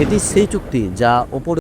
এটি সেই চুক্তি যা ওপর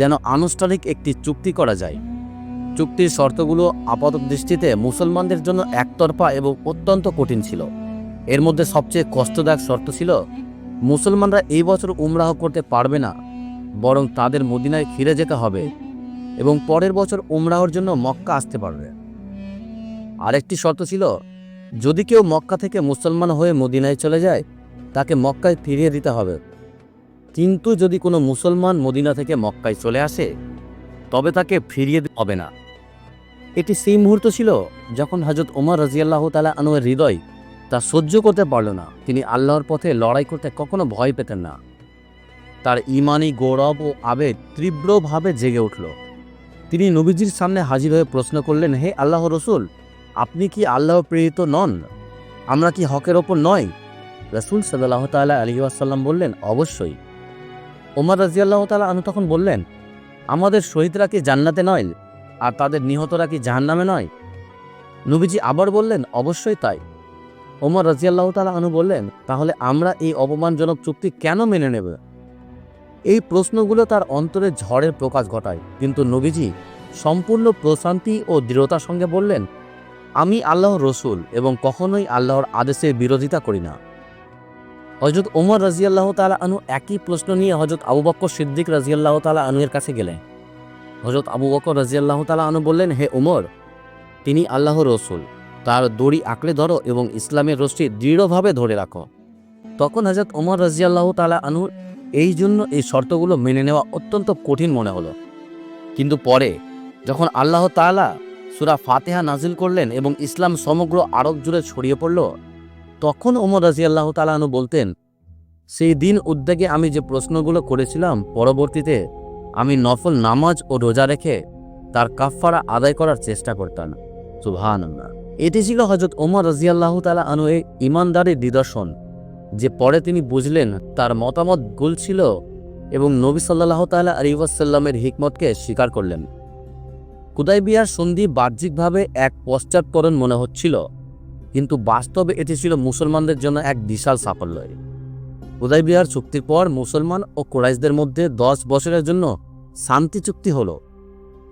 যেন আনুষ্ঠানিক একটি চুক্তি করা যায়। চুক্তির শর্তগুলো আপাত দৃষ্টিতে মুসলমানদের জন্য একতরফা এবং অত্যন্ত কঠিন ছিল। এর মধ্যে সবচেয়ে কষ্টদায়ক শর্ত ছিল, মুসলমানরা এই বছর উমরাহ করতে পারবে না, বরং তাদের মদিনায় ফিরে যেতে হবে এবং পরের বছর উমরাহর জন্য মক্কা আসতে পারবে। আরেকটি শর্ত ছিল, যদি কেউ মক্কা থেকে মুসলমান হয়ে মদিনায় চলে যায়, তাকে মক্কায় ফিরিয়ে দিতে হবে। কিন্তু যদি কোনো মুসলমান মদিনা থেকে মক্কায় চলে আসে, তবে তাকে ফিরিয়ে হবে না। এটি সেই মুহূর্ত ছিল যখন হজরত ওমর রাজিয়াল্লাহ তালা আনুয়ের হৃদয় তা সহ্য করতে পারল না। তিনি আল্লাহর পথে লড়াই করতে কখনো ভয় পেতেন না। তার ইমানি গৌরব ও আবেগ তীব্রভাবে জেগে উঠল। তিনি নবীজির সামনে হাজির হয়ে প্রশ্ন করলেন, হে আল্লাহ রসুল, আপনি কি আল্লাহ প্রেরিত নন? আমরা কি হকের ওপর নয়? রসুল সাল্লাহ তাল্লাহ আলী আসাল্লাম বললেন, অবশ্যই। ওমর রাজিয়াল্লাহ তালা আনু তখন বললেন, আমাদের শহীদরা কি জান্নাতে নয় আর তাদের নিহতরা কি জাহান্নামে নয়? নবীজি আবার বললেন, অবশ্যই তাই। ওমর রাজিয়াল্লাহ তালা আনু বললেন, তাহলে আমরা এই অপমানজনক চুক্তি কেন মেনে নেব? এই প্রশ্নগুলো তার অন্তরে ঝড়ের প্রকাশ ঘটায়। কিন্তু নবীজি সম্পূর্ণ প্রশান্তি ও দৃঢ়তার সঙ্গে বললেন, আমি আল্লাহর রসুল এবং কখনোই আল্লাহর আদেশের বিরোধিতা করি না। হজরত ওমর রাজিয়াল্লাহ তালা আনু একই প্রশ্ন নিয়ে হজরত আবু বক্কর সিদ্দিক রাজিয়াল্লাহ তালা আনুয়ের কাছে গেলেন। হজরত আবু বকর রাজিয়াল্লাহ তালা আনু বললেন, হে ওমর, তিনি আল্লাহর রসুল। তার দড়ি আঁকড়ে ধরো এবং ইসলামের রশ্মি দৃঢ়ভাবে ধরে রাখো। তখন হজরত ওমর রাজিয়াল্লাহ তালা আনু এই জন্য এই শর্তগুলো মেনে নেওয়া অত্যন্ত কঠিন মনে হলো। কিন্তু পরে যখন আল্লাহ তাআলা সুরা ফাতেহা নাজিল করলেন এবং ইসলাম সমগ্র আরব জুড়ে ছড়িয়ে পড়ল তখন ওমর রাজি আল্লাহ তালানু বলতেন, সেই দিন উদ্যোগে আমি যে প্রশ্নগুলো করেছিলাম পরবর্তীতে, আমি নফল নামাজ ও রোজা রেখে তার কাফফারা আদায় করার চেষ্টা করতাম। সুভান এটি ছিল হজরত ওমর রাজিয়াল্লাহ তালা আনু এই ইমানদারের নিদর্শন, যে পরে তিনি বুঝলেন তার মতামত ভুল ছিল এবং নবী সাল্লাহ তালা আলিবাসাল্লামের হিকমতকে স্বীকার করলেন। কুদাইবিয়ার সন্ধি বাহ্যিকভাবে এক পশ্চাৎকরণ মনে হচ্ছিল। কিন্তু বাস্তবে এটি ছিল মুসলমানদের জন্য এক বিশাল সাফল্য। হুদাইবিয়ার চুক্তির পর মুসলমান ও কোরাইশদের মধ্যে দশ বছরের জন্য শান্তি চুক্তি হলো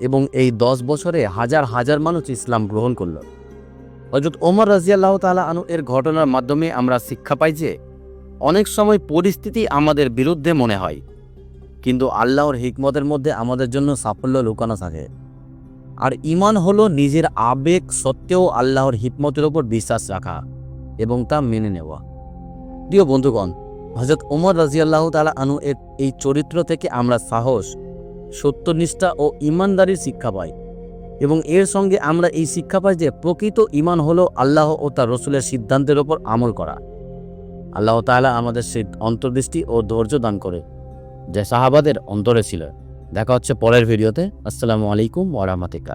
এবং এই দশ বছরে হাজার হাজার মানুষ ইসলাম গ্রহণ করল। হজরত ওমর রাজিয়াল্লাহ তালা আনু এর ঘটনার মাধ্যমে আমরা শিক্ষা পাই যে, অনেক সময় পরিস্থিতি আমাদের বিরুদ্ধে মনে হয়, কিন্তু আল্লাহর হিকমতের মধ্যে আমাদের জন্য সাফল্য লুকানো থাকে। আর ইমান হলো নিজের আবেগ সত্ত্বেও আল্লাহর হিকমতের ওপর বিশ্বাস রাখা এবং তা মেনে নেওয়া। প্রিয় বন্ধুগণ হজরত ওমর রাজিয়াল্লাহ তালা আনু এর এই চরিত্র থেকে আমরা সাহস, সত্যনিষ্ঠা ও ইমানদারির শিক্ষা পাই এবং এর সঙ্গে আমরা এই শিক্ষা পাই যে প্রকৃত ইমান হলো আল্লাহ ও তার রসুলের সিদ্ধান্তের ওপর আমল করা। আল্লাহ তাআলা আমাদের সেই অন্তর্দৃষ্টি ও ধৈর্য দান করে, যে সাহাবাদের অন্তরে ছিল। দেখা হচ্ছে পরের ভিডিওতে। আসসালামু আলাইকুম ওরহামতিকা